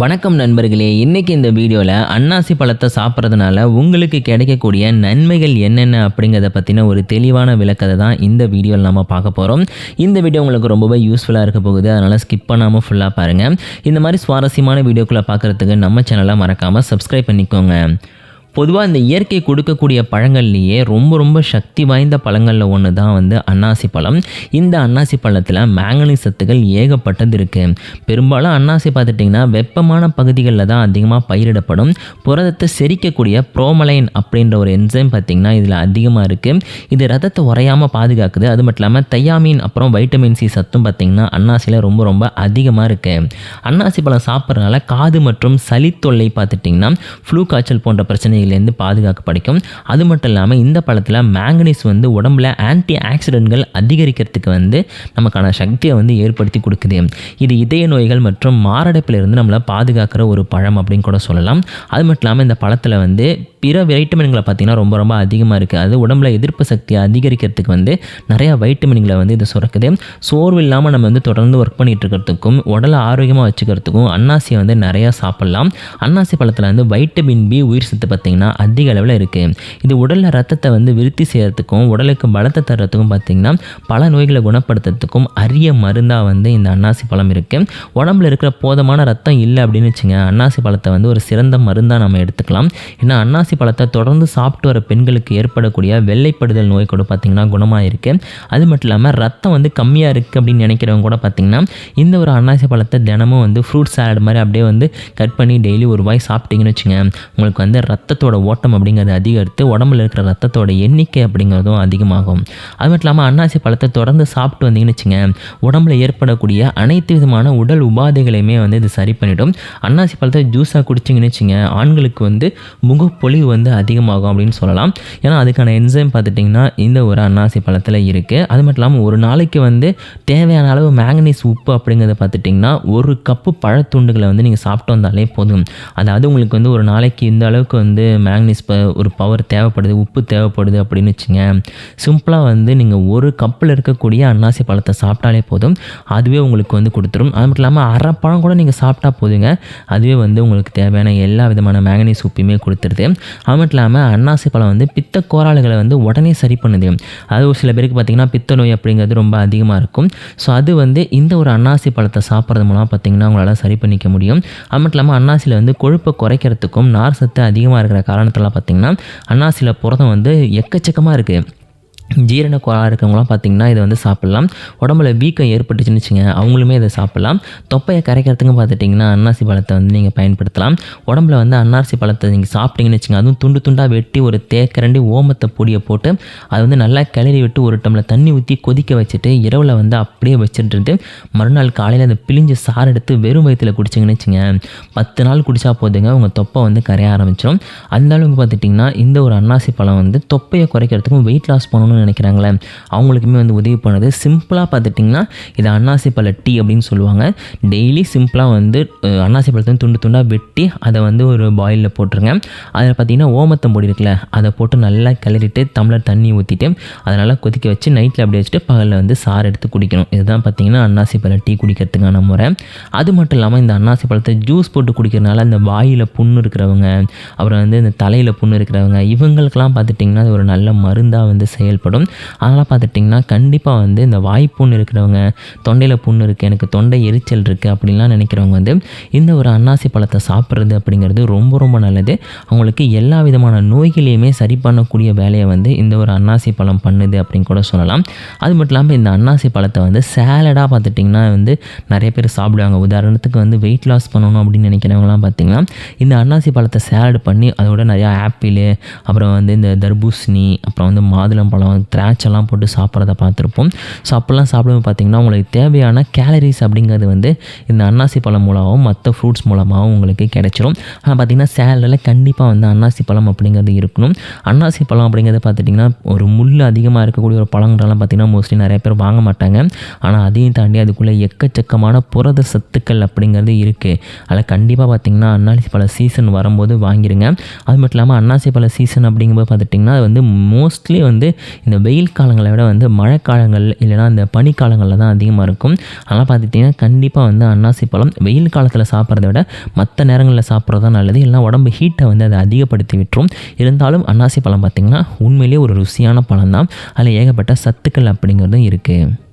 வணக்கம் நண்பர்களே இன்றைக்கி இந்த வீடியோவில் அன்னாசி பழத்தை சாப்பிட்றதுனால உங்களுக்கு கிடைக்கக்கூடிய நன்மைகள் என்னென்ன அப்படிங்கிறத பற்றின ஒரு தெளிவான விளக்கத்தை தான் இந்த வீடியோவில் நம்ம பார்க்க போகிறோம் இந்த வீடியோ உங்களுக்கு ரொம்பவே யூஸ்ஃபுல்லாக இருக்க போகுது அதனால் ஸ்கிப் பண்ணாமல் ஃபுல்லாக பாருங்கள் இந்த மாதிரி சுவாரஸ்யமான வீடியோக்குள்ளே பார்க்குறதுக்கு நம்ம சேனலை மறக்காமல் சப்ஸ்கிரைப் பண்ணிக்கோங்க. பொதுவாக இந்த இயற்கை கொடுக்கக்கூடிய பழங்கள்லேயே ரொம்ப ரொம்ப சக்தி வாய்ந்த பழங்களில் ஒன்று தான் வந்து அன்னாசி பழம். இந்த அன்னாசி பழத்தில் மேங்கனீஸ் சத்துக்கள் ஏகப்பட்டது இருக்குது பெரும்பாலும் அன்னாசி பார்த்துட்டிங்கன்னா வெப்பமான பகுதிகளில் தான் அதிகமாக பயிரிடப்படும். புரதத்தை செரிக்கக்கூடிய ப்ரோமலைன் அப்படின்ற ஒரு என்சைம் பார்த்திங்கன்னா இதில் அதிகமாக இருக்குது இது ரத்தத்தை உறையாமல் பாதுகாக்குது. அது மட்டும் இல்லாமல் தையாமீன் அப்புறம் வைட்டமின் சி சத்தும் பார்த்திங்கன்னா அன்னாசியில் ரொம்ப ரொம்ப அதிகமாக இருக்குது அன்னாசி பழம் சாப்பிட்றதுனால காது மற்றும் சளி தொல்லை பார்த்துட்டிங்கன்னா ஃப்ளூ காய்ச்சல் போன்ற பிரச்சனை பிரச்சனையிலேருந்து பாதுகாக்க படிக்கும். அது மட்டும் இல்லாமல் இந்த பழத்தில் மேங்கனீஸ் வந்து உடம்புல ஆன்டி ஆக்சிடென்ட்கள் அதிகரிக்கிறதுக்கு வந்து நமக்கான சக்தியை வந்து ஏற்படுத்தி கொடுக்குது. இது இதய நோய்கள் மற்றும் மாரடைப்பிலிருந்து நம்மளை பாதுகாக்கிற ஒரு பழம் அப்படின்னு கூட சொல்லலாம். அது மட்டும் இல்லாமல் இந்த பழத்தில் வந்து பிற வைட்டமின்களை பார்த்திங்கன்னா ரொம்ப ரொம்ப அதிகமாக இருக்குது அது உடம்புல எதிர்ப்பு சக்தியை அதிகரிக்கிறதுக்கு வந்து நிறையா வைட்டமின்களை வந்து இது சுரக்குது. சோர்வு இல்லாமல் நம்ம வந்து தொடர்ந்து ஒர்க் பண்ணிகிட்டு இருக்கிறதுக்கும் உடலை ஆரோக்கியமாக வச்சுக்கிறதுக்கும் அன்னாசியை வந்து நிறையா சாப்பிட்லாம். அன்னாசி பழத்தில் வந்து வைட்டமின் பி உயிர் சத்து பார்த்திங்கன்னா அதிக அளவில் இருக்குது இது உடலில் ரத்தத்தை வந்து விருத்தி செய்கிறதுக்கும் உடலுக்கு பலத்தை தர்றதுக்கும் பார்த்திங்கன்னா பல நோய்களை குணப்படுத்துறதுக்கும் அரிய மருந்தாக வந்து இந்த அன்னாசி பழம் இருக்குது உடம்புல இருக்கிற போதமான ரத்தம் இல்லை அப்படின்னு வச்சுங்க அன்னாசி பழத்தை வந்து ஒரு சிறந்த மருந்தாக நம்ம எடுத்துக்கலாம். ஏன்னா அன்னாசி பழத்தை தொடர்ந்து சாப்பிட்டு வர பெண்களுக்கு ஏற்படக்கூடிய வெள்ளைப்படுதல் நோய் கூட பார்த்திங்கன்னா குணமாக இருக்குது அது மட்டும் இல்லாமல் ரத்தம் வந்து கம்மியாக இருக்குது அப்படின்னு நினைக்கிறவங்க கூட பார்த்திங்கன்னா இந்த ஒரு அன்னாசி பழத்தை தினமும் வந்து ஃப்ரூட் சாலட் மாதிரி அப்படியே வந்து கட் பண்ணி டெய்லி ஒரு வாய் சாப்பிட்டிங்கன்னு வச்சுங்க உங்களுக்கு வந்து ரத்தத்தோட ஓட்டம் அப்படிங்கிறது அதிகரித்து உடம்புல இருக்கிற ரத்தத்தோட எண்ணிக்கை அப்படிங்கிறதும் அதிகமாகும். அது மட்டும் இல்லாமல் அன்னாசி பழத்தை தொடர்ந்து சாப்பிட்டு வந்தீங்கன்னு வச்சுங்க உடம்புல ஏற்படக்கூடிய அனைத்து விதமான உடல் உபாதைகளையுமே வந்து இது சரி பண்ணிவிடும் அன்னாசி பழத்தை ஜூஸாக குடிச்சிங்கன்னு வச்சுங்க ஆண்களுக்கு வந்து முகப்பொலிவு வந்து அதிகமாகும் அப்படின்னு சொல்லலாம். ஏன்னா அதுக்கான என்சைம் பார்த்துட்டிங்கன்னா இந்த ஒரு அன்னாசி பழத்தில் இருக்குது அது மட்டும் இல்லாமல் ஒரு நாளைக்கு வந்து தேவையான அளவு மேங்கனீஸ் உப்பு அப்படிங்கிறத பார்த்துட்டிங்கன்னா ஒரு கப்பு பழத்துண்டுகளை வந்து நீங்கள் சாப்பிட்டு வந்தாலே போதும். அதாவது உங்களுக்கு வந்து ஒரு நாளைக்கு இந்த அளவுக்கு வந்து மேங்கனீஸ் ஒரு பவர் தேவைப்படுது உப்பு தேவைப்படுது அப்படின்னு வச்சுங்க. சிம்பிளாக வந்து நீங்கள் ஒரு கப்பில் இருக்கக்கூடிய அன்னாசி பழத்தை சாப்பிட்டாலே போதும். அதுவே உங்களுக்கு வந்து கொடுத்துரும். அது மட்டும் இல்லாமல் அரை பழம் கூட நீங்கள் சாப்பிட்டா போதுங்க. அதுவே வந்து உங்களுக்கு தேவையான எல்லா விதமான மேங்கனீஸ் உப்பையுமே கொடுத்துருது. அது மட்டும் இல்லாமல் அன்னாசி பழம் வந்து பித்த கோராளுகளை வந்து உடனே சரி பண்ணுது. அது ஒரு சில பேருக்கு பார்த்திங்கன்னா பித்த நோய் அப்படிங்கிறது ரொம்ப அதிகமாக இருக்கும். ஸோ அது வந்து இந்த ஒரு அன்னாசி பழத்தை சாப்பிட்றது மூலம் பார்த்திங்கன்னா உங்களால் சரி பண்ணிக்க முடியும். அது மட்டும் இல்லாமல் அன்னாசியில் வந்து கொழுப்பை குறைக்கிறதுக்கும் நார் சத்து அதிகமாக இருக்கிற காரணத்தெல்லாம் பார்த்திங்கன்னா அன்னாசியில் புரதம் வந்து எக்கச்சக்கமாக இருக்குது ஜீரண கோளாக இருக்கவங்களாம் பார்த்திங்கன்னா இதை வந்து சாப்பிட்லாம். உடம்புல வீக்கம் ஏற்பட்டுச்சுன்னு வச்சுங்க அவங்களுமே இதை சாப்பிட்லாம். தொப்பையை கரைக்கிறதுக்கும் பார்த்துட்டிங்கன்னா அன்னாசி பழத்தை வந்து நீங்கள் பயன்படுத்தலாம். உடம்புல வந்து அன்னாசி பழத்தை நீங்கள் சாப்பிட்டீங்கன்னு வச்சுங்க அதுவும் துண்டு துண்டாக வெட்டி ஒரு தேக்கரண்டி ஓமத்தை பொடியை போட்டு அதை வந்து நல்லா கிளறி விட்டு ஒரு டம்ளர் தண்ணி ஊற்றி கொதிக்க வச்சுட்டு இரவில் வந்து அப்படியே வச்சுட்டு மறுநாள் காலையில் அந்த பிழிஞ்சு சாறு எடுத்து வெறும் வயிற்றில் குடிச்சிங்கன்னு வச்சுங்க பத்து நாள் குடித்தா போதுங்க உங்கள் தொப்பை வந்து கரைய ஆரம்பிச்சிடும் அந்த அளவுக்கு பார்த்துட்டிங்கன்னா இந்த ஒரு அன்னாசி பழம் வந்து தொப்பையை குறைக்கிறதுக்கும் வெயிட் லாஸ் பண்ணணும்னு நினைக்கிறாங்களே அவங்களுக்குமே வந்து உதவி பண்ணுது. சிம்பிளாக பார்த்துட்டிங்கன்னா இது அன்னாசி பழ டீ அப்படின்னு சொல்லுவாங்க. டெய்லி சிம்பிளாக வந்து அன்னாசி பழத்தை துண்டு துண்டாக வெட்டி அதை வந்து ஒரு பாயிலில் போட்டுருங்க. அதில் பார்த்திங்கன்னா ஓமத்தம் பொடி இருக்குல்ல அதை போட்டு நல்லா கிளறிட்டு தமிழர் தண்ணி ஊற்றிட்டு அதை நல்லா கொதிக்க வச்சு நைட்டில் அப்படி வச்சுட்டு பகலில் வந்து சாறு எடுத்து குடிக்கணும். இதுதான் பார்த்திங்கன்னா அன்னாசி பழ டீ குடிக்கிறதுக்கான முறை. அது மட்டும் இல்லாமல் இந்த அன்னாசி பழத்தை ஜூஸ் போட்டு குடிக்கிறதுனால இந்த வாயில் புண்ணு இருக்கிறவங்க அப்புறம் வந்து இந்த தலையில் புண்ணு இருக்கிறவங்க இவங்களுக்கெல்லாம் பார்த்துட்டிங்கன்னா அது ஒரு நல்ல மருந்தாக வந்து செயல்படும். ஏற்படும். அதனால் பார்த்துட்டிங்கன்னா கண்டிப்பாக வந்து இந்த வாய்ப்புன்னு இருக்கிறவங்க தொண்டையில் புண்ணு இருக்குது எனக்கு தொண்டை எரிச்சல் இருக்குது அப்படின்லாம் நினைக்கிறவங்க வந்து இந்த ஒரு அன்னாசி பழத்தை சாப்பிட்றது அப்படிங்கிறது ரொம்ப ரொம்ப நல்லது. அவங்களுக்கு எல்லா விதமான நோய்களையுமே சரி பண்ணக்கூடிய வேலையை வந்து இந்த ஒரு அன்னாசி பழம் பண்ணுது அப்படின்னு கூட சொல்லலாம். அது மட்டும் இல்லாமல் இந்த அன்னாசி பழத்தை வந்து சேலடாக பார்த்துட்டிங்கன்னா வந்து நிறைய பேர் சாப்பிடுவாங்க. உதாரணத்துக்கு வந்து வெயிட் லாஸ் பண்ணணும் அப்படின்னு நினைக்கிறவங்களாம் பார்த்திங்கன்னா இந்த அன்னாசி பழத்தை சேலட் பண்ணி அதோட நிறையா ஆப்பிள் அப்புறம் வந்து இந்த தர்பூசணி அப்புறம் வந்து மாதுளம்பழம் திராட்சைலாம் போட்டு சாப்பிட்றத பார்த்துருப்போம். ஸோ அப்போல்லாம் சாப்பிடும்போது பார்த்திங்கன்னா உங்களுக்கு தேவையான கேலரிஸ் அப்படிங்கிறது வந்து இந்த அன்னாசி பழம் மூலமாகவும் மற்ற ஃப்ரூட்ஸ் மூலமாகவும் உங்களுக்கு கிடைச்சிரும். ஆனால் பார்த்திங்கன்னா சேலடில் கண்டிப்பாக வந்து அன்னாசி பழம் அப்படிங்கிறது இருக்கணும். அன்னாசி பழம் அப்படிங்கிறது பார்த்துட்டிங்கன்னா ஒரு முள் அதிகமாக இருக்கக்கூடிய ஒரு பழங்கள்லாம் பார்த்திங்கன்னா மோஸ்ட்லி நிறைய பேர் வாங்க மாட்டாங்க. ஆனால் அதையும் தாண்டி அதுக்குள்ளே எக்கச்சக்கமான புரத சத்துக்கள் அப்படிங்கிறது இருக்குது அதில் கண்டிப்பாக பார்த்திங்கன்னா அன்னாசி பழ சீசன் வரும்போது வாங்கிடுங்க அது மட்டும் இல்லாமல் அன்னாசி பழ சீசன் அப்படிங்கும்போது பார்த்துட்டிங்கன்னா அது வந்து மோஸ்ட்லி வந்து இந்த வெயில் காலங்களை விட வந்து மழைக்காலங்கள் இல்லைனா இந்த பனிக்காலங்களில் தான் அதிகமாக இருக்கும். அதனால் பார்த்துட்டிங்கன்னா கண்டிப்பாக வந்து அன்னாசி பழம். வெயில் காலத்தில் சாப்பிட்றத விட மற்ற நேரங்களில் சாப்பிட்றது தான் நல்லது. இல்லைனா உடம்பு ஹீட்டை வந்து அதை அதிகப்படுத்தி விட்டுரும். இருந்தாலும் அன்னாசி பழம் பார்த்திங்கன்னா உண்மையிலேயே ஒரு ருசியான பழம் தான். அதில் ஏகப்பட்ட சத்துக்கள் அப்படிங்கிறதும் இருக்குது